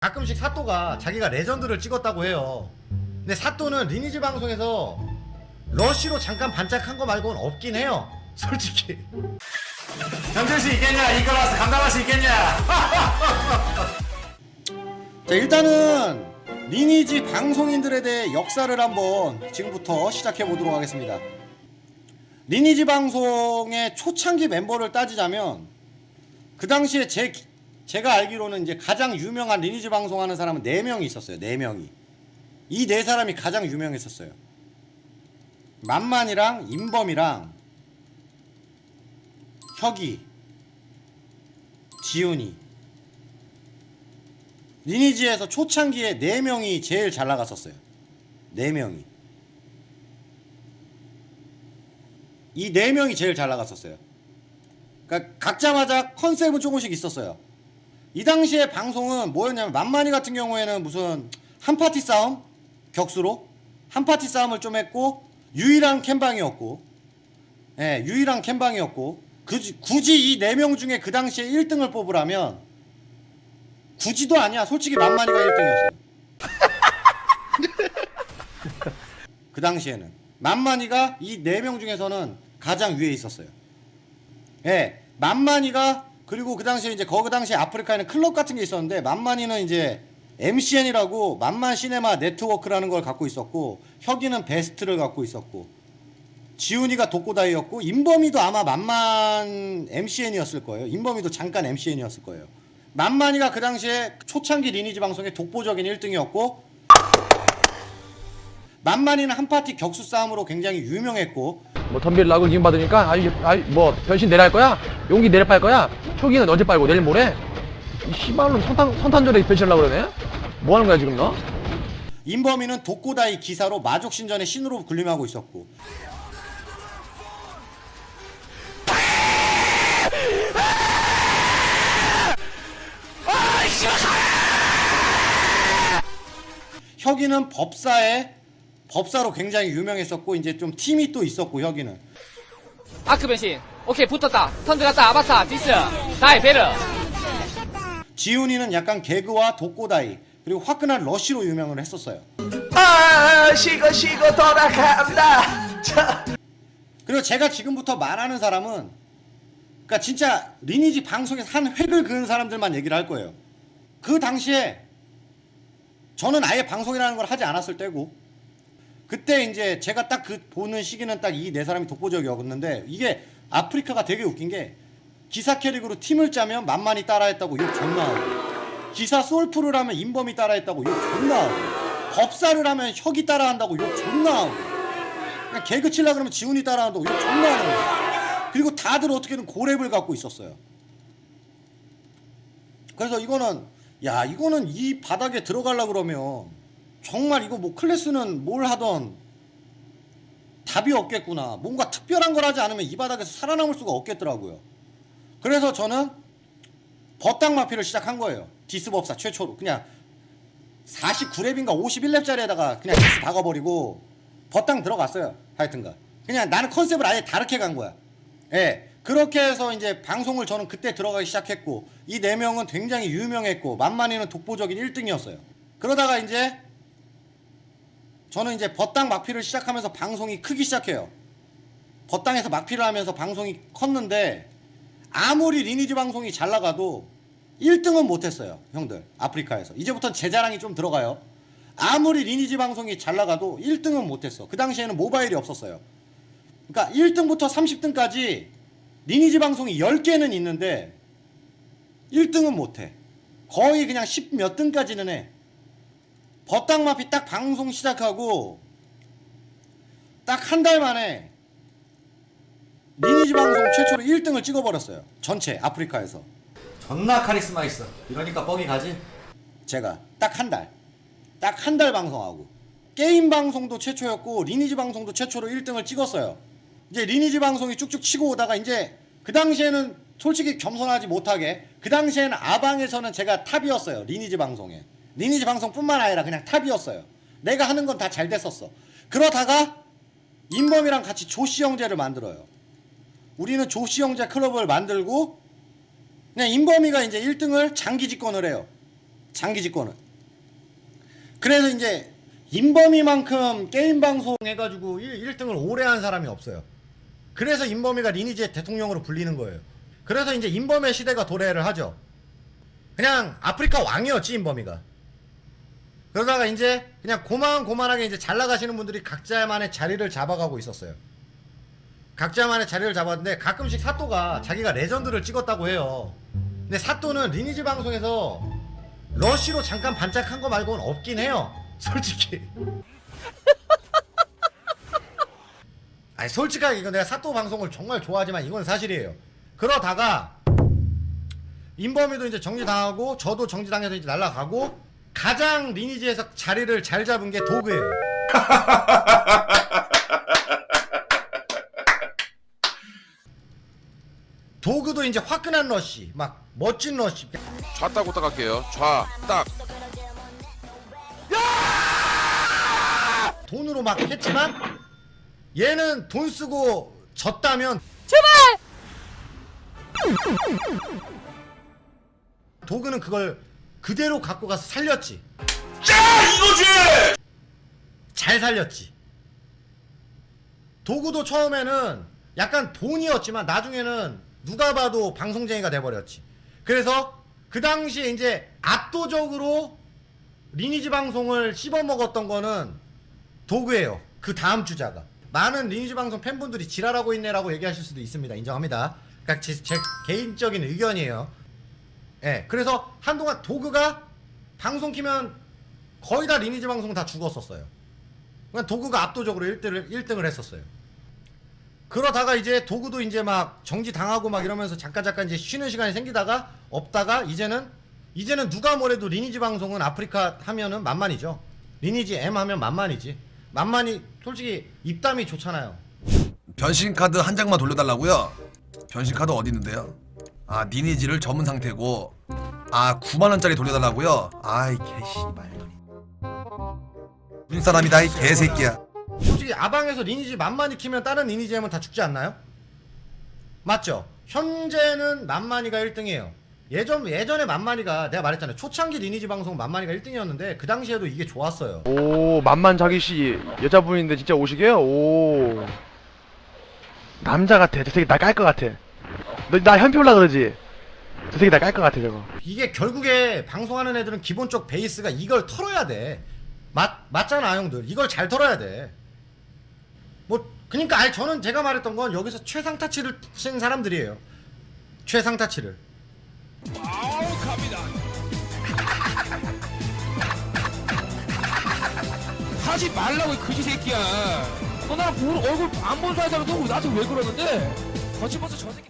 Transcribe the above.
가끔씩 사또가 자기가 레전드를 찍었다고 해요. 근데 사또는 리니지 방송에서 러쉬로 잠깐 반짝한 거 말고는 없긴 해요. 솔직히. 견딜 수 있겠냐? 이거라서 감당할 수 있겠냐? 자 일단은 리니지 방송인들에 대해 역사를 한번 지금부터 시작해 보도록 하겠습니다. 리니지 방송의 초창기 멤버를 따지자면 그 당시에 제 제가 알기로는 이제 가장 유명한 리니지 방송하는 사람은 네 명이 있었어요. 네 명이 이네 사람이 가장 유명했었어요. 만만이랑 임범이랑 혁이, 지훈이 리니지에서 초창기에 네 명이 제일 잘 나갔었어요. 네 명이 이네 명이 제일 잘 나갔었어요. 그러니까 각자마다 컨셉은 조금씩 있었어요. 이 당시에 방송은 뭐였냐면 만만이 같은 경우에는 무슨 한 파티 싸움 격수로 한 파티 싸움을 좀 했고 유일한 캠방이었고 예, 유일한 캠방이었고 그, 굳이 이 네 명 중에 그 당시에 1등을 뽑으라면 굳이도 아니야. 솔직히 만만이가 1등이었어요. 그 당시에는 만만이가 이 네 명 중에서는 가장 위에 있었어요. 예, 만만이가 그리고 그 당시에 이제 거 그 당시에 아프리카에는 클럽 같은 게 있었는데 만만이는 이제 MCN이라고 만만 시네마 네트워크라는 걸 갖고 있었고 혁이는 베스트를 갖고 있었고 지훈이가 독고다이였고 임범이도 아마 만만 MCN이었을 거예요. 임범이도 잠깐 MCN이었을 거예요. 만만이가 그 당시에 초창기 리니지 방송의 독보적인 1등이었고 만만이는 한 파티 격수 싸움으로 굉장히 유명했고 뭐 덤비를 나고 이긴 받으니까 아이 아이 뭐 변신 내려 할 거야? 용기 내려 빨 거야? 초기는 언제 빨고 내일 모레? 이 씨발로 선탄 선탄절에 변신하려고 그러네? 뭐 하는 거야 지금 너? 임범이는 독고다이 기사로 마족 신전의 신으로 군림하고 있었고. 혁이는 법사에 법사로 굉장히 유명했었고 이제 좀 팀이 또 있었고 혁이는. 아크 변신. 오케이 붙었다. 턴 들어갔다. 아바타 디스. 다이 베르. 지훈이는 약간 개그와 독고다이 그리고 화끈한 러쉬로 유명을 했었어요. 아 쉬고 쉬고 돌아갑니다. 자. 그리고 제가 지금부터 말하는 사람은 그러니까 진짜 리니지 방송에서 한 획을 그은 사람들만 얘기를 할 거예요. 그 당시에 저는 아예 방송이라는 걸 하지 않았을 때고 그때 이제 제가 딱 그 보는 시기는 딱 이 네 사람이 독보적이었는데 이게 아프리카가 되게 웃긴 게 기사 캐릭으로 팀을 짜면 만만히 따라했다고 욕 존나 하고 기사 솔프를 하면 인범이 따라했다고 욕 존나 하고 법사를 하면 혁이 따라한다고 욕 존나 하고 그냥 개그 칠라 그러면 지훈이 따라한다고 욕 존나 하는 거야. 그리고 다들 어떻게든 고랩을 갖고 있었어요. 그래서 이거는 야 이거는 이 바닥에 들어가려 그러면 정말 이거 뭐 클래스는 뭘 하던 답이 없겠구나. 뭔가 특별한 걸 하지 않으면 이 바닥에서 살아남을 수가 없겠더라고요. 그래서 저는 버땅 마피를 시작한 거예요. 디스 법사 최초로 그냥 49렙인가 51렙짜리에다가 그냥 디스 박아버리고 버땅 들어갔어요. 하여튼간 그냥 나는 컨셉을 아예 다르게 간 거야. 예. 그렇게 해서 이제 방송을 저는 그때 들어가기 시작했고 이 네 명은 굉장히 유명했고 만만히는 독보적인 1등이었어요. 그러다가 이제 저는 이제 버땅 막피를 시작하면서 방송이 크기 시작해요. 버땅에서 막피를 하면서 방송이 컸는데 아무리 리니지 방송이 잘 나가도 1등은 못했어요, 형들. 아프리카에서. 이제부터는 제 자랑이 좀 들어가요. 아무리 리니지 방송이 잘 나가도 1등은 못했어. 그 당시에는 모바일이 없었어요. 그러니까 1등부터 30등까지 리니지 방송이 10개는 있는데 1등은 못해. 거의 그냥 10몇 등까지는 해. 버땅마피 딱 방송 시작하고 딱 한 달 만에 리니지 방송 최초로 1등을 찍어버렸어요. 전체 아프리카에서. 존나 카리스마 있어. 이러니까 뻥이 가지. 제가 딱 한 달. 딱 한 달 방송하고. 게임 방송도 최초였고 리니지 방송도 최초로 1등을 찍었어요. 이제 리니지 방송이 쭉쭉 치고 오다가 이제 그 당시에는 솔직히 겸손하지 못하게 그 당시에는 아방에서는 제가 탑이었어요. 리니지 방송에. 리니지 방송뿐만 아니라 그냥 탑이었어요. 내가 하는 건 다 잘 됐었어. 그러다가 인범이랑 같이 조씨 형제를 만들어요. 우리는 조씨 형제 클럽을 만들고 그냥 인범이가 이제 1등을 장기 집권을 해요. 장기 집권은. 그래서 이제 인범이만큼 게임 방송 해가지고 1, 등을 오래 한 사람이 없어요. 그래서 인범이가 리니지의 대통령으로 불리는 거예요. 그래서 이제 인범의 시대가 도래를 하죠. 그냥 아프리카 왕이었지 인범이가. 그러다가 이제 그냥 고만고만하게 이제 잘 나가시는 분들이 각자만의 자리를 잡아가고 있었어요. 각자만의 자리를 잡았는데 가끔씩 사또가 자기가 레전드를 찍었다고 해요. 근데 사또는 리니지 방송에서 러쉬로 잠깐 반짝한 거 말고는 없긴 해요. 솔직히. 아니 솔직하게 이거 내가 사또 방송을 정말 좋아하지만 이건 사실이에요. 그러다가 인범이도 이제 정지당하고 저도 정지당해서 이제 날라가고 가장 리니지에서 자리를 잘 잡은 게 도그예요. 도그도 이제 화끈한 러쉬, 막 멋진 러쉬. 좌따구따 갈게요. 좌, 딱. 돈으로 막 했지만 얘는 돈 쓰고 졌다면 도그는 그걸 그대로 갖고 가서 살렸지. 자 이거지 잘 살렸지. 도구도 처음에는 약간 돈이었지만 나중에는 누가 봐도 방송쟁이가 돼버렸지. 그래서 그 당시에 이제 압도적으로 리니지 방송을 씹어먹었던 거는 도구예요. 그 다음 주자가. 많은 리니지 방송 팬분들이 지랄하고 있네라고 얘기하실 수도 있습니다. 인정합니다. 그러니까 제, 제 개인적인 의견이에요. 예. 그래서 한동안 도구가 방송 키면 거의 다 리니지 방송 다 죽었었어요. 그냥 도구가 압도적으로 1등을, 1등을 했었어요. 그러다가 이제 도구도 이제 막 정지 당하고 막 이러면서 잠깐 잠깐 이제 쉬는 시간이 생기다가 없다가 이제는 이제는 누가 뭐래도 리니지 방송은 아프리카 하면은 만만이죠. 리니지 M 하면 만만이지. 만만이 솔직히 입담이 좋잖아요. 변신 카드 한 장만 돌려달라고요? 변신 카드 어디 있는데요? 아 니니지를 접은 상태고 아 9만 원짜리 돌려달라고요? 아이 개씨발 우린 사람이다 이 개새끼야 솔직히 아방에서 리니지 만만히 키면 다른 리니지 M은 다 죽지 않나요? 맞죠? 현재는 만만이가 1등이에요. 예전 예전에 만만이가 내가 말했잖아요. 초창기 리니지 방송 만만이가 1등이었는데 그 당시에도 이게 좋았어요. 오 만만 자기씨 여자분인데 진짜 오시게요? 오 남자 같아 저 새끼 나깔 것 같아 너 나 현피 올라 그러지? 저 새끼 나 깔 것 같아 저거 이게 결국에 방송하는 애들은 기본적 베이스가 이걸 털어야 돼. 맞 맞잖아 형들. 이걸 잘 털어야 돼. 뭐 그러니까 아니 저는 제가 말했던 건 여기서 최상 타치를 친 사람들이에요. 최상 타치를. 하지 말라고 이 그지 새끼야. 너 볼- 얼굴 안 본 사이다가 너 나한테 왜 그러는데? 거짓말서 저 새끼.